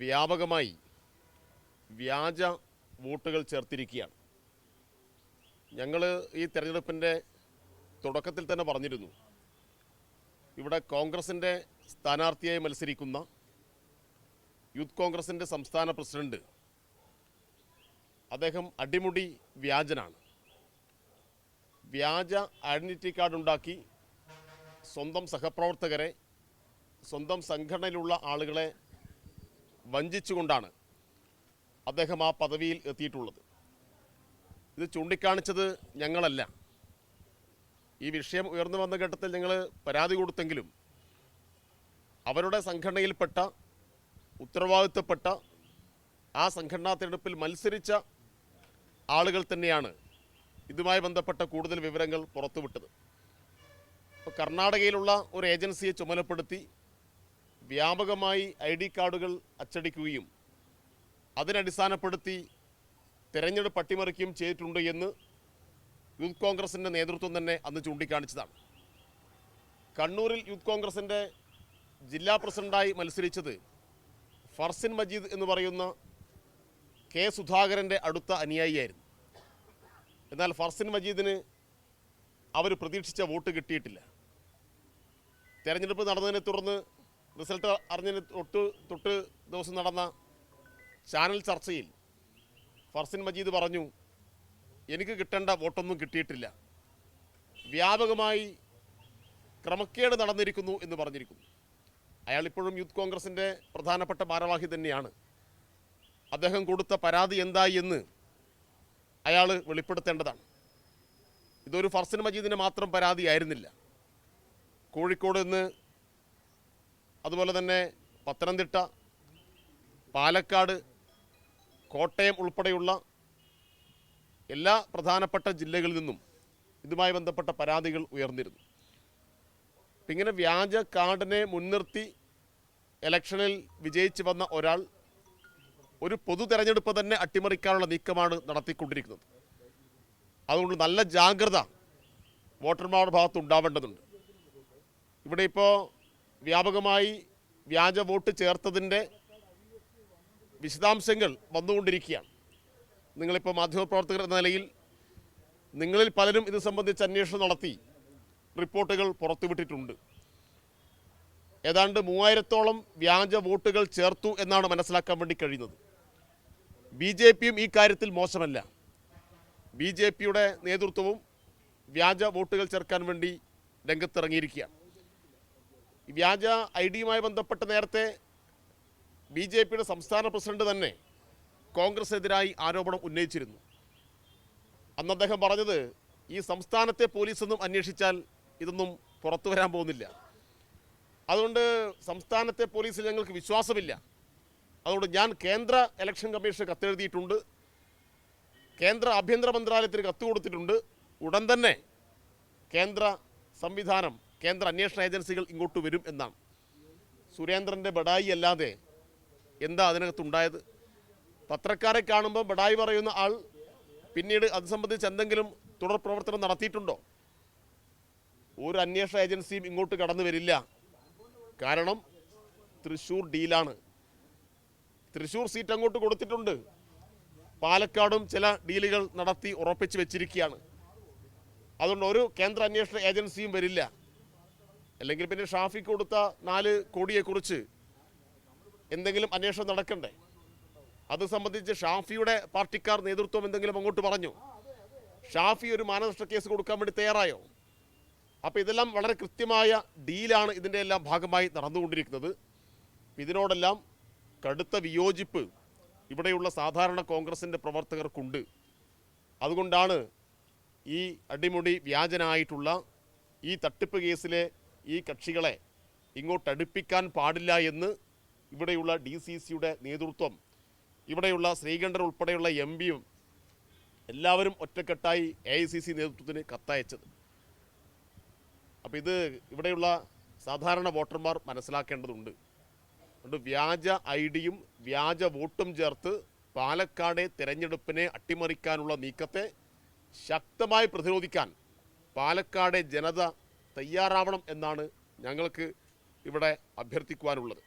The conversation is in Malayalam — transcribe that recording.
വ്യാപകമായി വ്യാജ വോട്ടുകൾ ചേർത്തിരിക്കുകയാണ്. ഞങ്ങൾ ഈ തെരഞ്ഞെടുപ്പിന്റെ തുടക്കത്തിൽ തന്നെ പറഞ്ഞിരുന്നു. ഇവിടെ കോൺഗ്രസിന്റെ സ്ഥാനാർത്ഥിയായി മത്സരിക്കുന്ന യൂത്ത് കോൺഗ്രസിന്റെ സംസ്ഥാന പ്രസിഡന്റ് അദ്ദേഹം അടിമുടി വ്യാജനാണ്. വ്യാജ ഐഡന്റിറ്റി കാർഡ് ഉണ്ടാക്കി സ്വന്തം സഹപ്രവർത്തകരെ സ്വന്തം സംഘടനയിലുള്ള ആളുകളെ വഞ്ചിച്ചുകൊണ്ടാണ് അദ്ദേഹം ആ പദവിയിൽ എത്തിയിട്ടുള്ളത്. ഇത് ചൂണ്ടിക്കാണിച്ചത് ഞങ്ങളല്ല. ഈ വിഷയം ഉയർന്നു വന്ന ഘട്ടത്തിൽ ഞങ്ങൾ പരാതി കൊടുത്തെങ്കിലും അവരുടെ സംഘടനയിൽപ്പെട്ട ഉത്തരവാദിത്തപ്പെട്ട ആ സംഘടനാ തിരഞ്ഞെടുപ്പിൽ മത്സരിച്ച ആളുകൾ തന്നെയാണ് ഇതുമായി ബന്ധപ്പെട്ട കൂടുതൽ വിവരങ്ങൾ പുറത്തുവിട്ടത്. ഇപ്പോൾ കർണാടകയിലുള്ള ഒരു ഏജൻസിയെ ചുമതലപ്പെടുത്തി വ്യാപകമായി ഐ ഡി കാർഡുകൾ അച്ചടിക്കുകയും അതിനടിസ്ഥാനപ്പെടുത്തി തിരഞ്ഞെടുപ്പ് അട്ടിമറിക്കുകയും ചെയ്തിട്ടുണ്ട് എന്ന് യൂത്ത് കോൺഗ്രസിന്റെ നേതൃത്വം തന്നെ അന്ന് ചൂണ്ടിക്കാണിച്ചതാണ്. കണ്ണൂരിൽ യൂത്ത് കോൺഗ്രസിന്റെ ജില്ലാ പ്രസിഡന്റായി മത്സരിച്ചത് ഫർസിൻ മജീദ് എന്ന് പറയുന്ന കെ സുധാകരന്റെ അടുത്ത അനുയായിയായിരുന്നു. എന്നാൽ ഫർസിൻ മജീദിന് അവർ പ്രതീക്ഷിച്ച വോട്ട് കിട്ടിയിട്ടില്ല. തെരഞ്ഞെടുപ്പ് നടന്നതിനെ തുടർന്ന് റിസൾട്ട് അറിഞ്ഞതിന് തൊട്ട് തൊട്ട് ദിവസം നടന്ന ചാനൽ ചർച്ചയിൽ ഫർസിൻ മജീദ് പറഞ്ഞു എനിക്ക് കിട്ടേണ്ട വോട്ടൊന്നും കിട്ടിയിട്ടില്ല. വ്യാപകമായി ക്രമക്കേട് നടന്നിരിക്കുന്നു എന്ന് പറഞ്ഞിരിക്കുന്നു. അയാളിപ്പോഴും യൂത്ത് കോൺഗ്രസിന്റെ പ്രധാനപ്പെട്ട ഭാരവാഹി തന്നെയാണ്. അദ്ദേഹം കൊടുത്ത പരാതി എന്തായി എന്ന് അയാൾ വെളിപ്പെടുത്തേണ്ടതാണ്. ഇതൊരു ഫർസിൻ മജീദിന് മാത്രം പരാതിയായിരുന്നില്ല കോഴിക്കോട് നിന്ന് അതുപോലെ തന്നെ പത്തനംതിട്ട പാലക്കാട് കോട്ടയം ഉൾപ്പെടെയുള്ള എല്ലാ പ്രധാനപ്പെട്ട ജില്ലകളിൽ നിന്നും ഇതുമായി ബന്ധപ്പെട്ട പരാതികൾ ഉയർന്നിരുന്നു. ഇങ്ങനെ വ്യാജ കാർഡിനെ മുൻനിർത്തി ഇലക്ഷനിൽ വിജയിച്ചു വന്ന ഒരാൾ ഒരു പൊതു തെരഞ്ഞെടുപ്പ് തന്നെ അട്ടിമറിക്കാനുള്ള നീക്കമാണ് നടത്തിക്കൊണ്ടിരിക്കുന്നത്. അതുകൊണ്ട് നല്ല ജാഗ്രത വോട്ടർമാരുടെ ഭാഗത്ത് ഉണ്ടാവേണ്ടതുണ്ട്. ഇവിടെ ഇപ്പോൾ വ്യാപകമായി വ്യാജ വോട്ട് ചേർത്തതിന്റെ വിശദാംശങ്ങൾ വന്നുകൊണ്ടിരിക്കുകയാണ്. നിങ്ങളിപ്പോൾ മാധ്യമപ്രവർത്തകർ എന്ന നിലയിൽ നിങ്ങളിൽ പലരും ഇത് സംബന്ധിച്ച് അന്വേഷണം നടത്തി റിപ്പോർട്ടുകൾ പുറത്തുവിട്ടിട്ടുണ്ട്. ഏതാണ്ട് മൂവായിരത്തോളം വ്യാജ വോട്ടുകൾ ചേർത്തു എന്നാണ് മനസ്സിലാക്കാൻ വേണ്ടി കഴിയുന്നത്. ബി ജെ പിയും ഈ കാര്യത്തിൽ മോശമല്ല. ബി ജെ പിയുടെ നേതൃത്വവും വ്യാജ വോട്ടുകൾ ചേർക്കാൻ വേണ്ടി രംഗത്തിറങ്ങിയിരിക്കുകയാണ്. ഈ വ്യാജ ഐ ഡിയുമായി ബന്ധപ്പെട്ട് നേരത്തെ ബി ജെ പിയുടെ സംസ്ഥാന പ്രസിഡന്റ് തന്നെ കോൺഗ്രസിനെതിരായി ആരോപണം ഉന്നയിച്ചിരുന്നു. അന്ന് അദ്ദേഹം പറഞ്ഞത് ഈ സംസ്ഥാനത്തെ പോലീസൊന്നും അന്വേഷിച്ചാൽ ഇതൊന്നും പുറത്തു വരാൻ പോകുന്നില്ല. അതുകൊണ്ട് സംസ്ഥാനത്തെ പോലീസിൽ ഞങ്ങൾക്ക് വിശ്വാസമില്ല. അതുകൊണ്ട് ഞാൻ കേന്ദ്ര ഇലക്ഷൻ കമ്മീഷന് കത്തെഴുതിയിട്ടുണ്ട്. കേന്ദ്ര ആഭ്യന്തര മന്ത്രാലയത്തിന് കത്ത് കൊടുത്തിട്ടുണ്ട്. ഉടൻ തന്നെ കേന്ദ്ര സംവിധാനം കേന്ദ്ര അന്വേഷണ ഏജൻസികൾ ഇങ്ങോട്ട് വരും എന്നാണ്. സുരേന്ദ്രന്റെ ബഡായി അല്ലാതെ എന്താ അതിനകത്തുണ്ടായത്? പത്രക്കാരെ കാണുമ്പോൾ ബഡായി പറയുന്ന ആൾ പിന്നീട് അത് സംബന്ധിച്ച് എന്തെങ്കിലും തുടർ പ്രവർത്തനം നടത്തിയിട്ടുണ്ടോ? ഒരു അന്വേഷണ ഏജൻസിയും ഇങ്ങോട്ട് കടന്നു വരില്ല. കാരണം തൃശ്ശൂർ ഡീലാണ്. തൃശ്ശൂർ സീറ്റ് അങ്ങോട്ട് കൊടുത്തിട്ടുണ്ട്. പാലക്കാടും ചില ഡീലുകൾ നടത്തി ഉറപ്പിച്ച് വെച്ചിരിക്കുകയാണ്. അതുകൊണ്ട് ഒരു കേന്ദ്ര അന്വേഷണ ഏജൻസിയും വരില്ല. അല്ലെങ്കിൽ പിന്നെ ഷാഫി കൊടുത്ത നാല് കോടിയെക്കുറിച്ച് എന്തെങ്കിലും അന്വേഷണം നടക്കണ്ടേ? അത് സംബന്ധിച്ച് ഷാഫിയുടെ പാർട്ടിക്കാർ നേതൃത്വം എന്തെങ്കിലും അങ്ങോട്ട് പറഞ്ഞു. ഷാഫി ഒരു മാനനഷ്ട കേസ് കൊടുക്കാൻ വേണ്ടി തയ്യാറായോ? അപ്പോൾ ഇതെല്ലാം വളരെ കൃത്യമായ ഡീലാണ് ഇതിന്റെ എല്ലാം ഭാഗമായി നടന്നുകൊണ്ടിരിക്കുന്നത്. ഇതിനോടെല്ലാം കടുത്ത വിയോജിപ്പ് ഇവിടെയുള്ള സാധാരണ കോൺഗ്രസിന്റെ പ്രവർത്തകർക്കുണ്ട്. അതുകൊണ്ടാണ് ഈ അടിമുടി വ്യാജനായിട്ടുള്ള ഈ തട്ടിപ്പ് കേസിലെ ഈ കക്ഷികളെ ഇങ്ങോട്ടടുപ്പിക്കാൻ പാടില്ല എന്ന് ഇവിടെയുള്ള ഡി സി സിയുടെ നേതൃത്വം ഇവിടെയുള്ള ശ്രീകണ്ഠൻ ഉൾപ്പെടെയുള്ള എം പിയും എല്ലാവരും ഒറ്റക്കെട്ടായി എ ഐ സി സി നേതൃത്വത്തിന് കത്തയച്ചത്. അപ്പോൾ ഇത് ഇവിടെയുള്ള സാധാരണ വോട്ടർമാർ മനസ്സിലാക്കേണ്ടതുണ്ട്. അതുകൊണ്ട് വ്യാജ ഐ ഡിയും വ്യാജ വോട്ടും ചേർത്ത് പാലക്കാട് തിരഞ്ഞെടുപ്പിനെ അട്ടിമറിക്കാനുള്ള നീക്കത്തെ ശക്തമായി പ്രതിരോധിക്കാൻ പാലക്കാട് ജനത തയ്യാറാവണം എന്നാണ് ഞങ്ങൾക്ക് ഇവിടെ അഭ്യർത്ഥിക്കുവാനുള്ളത്.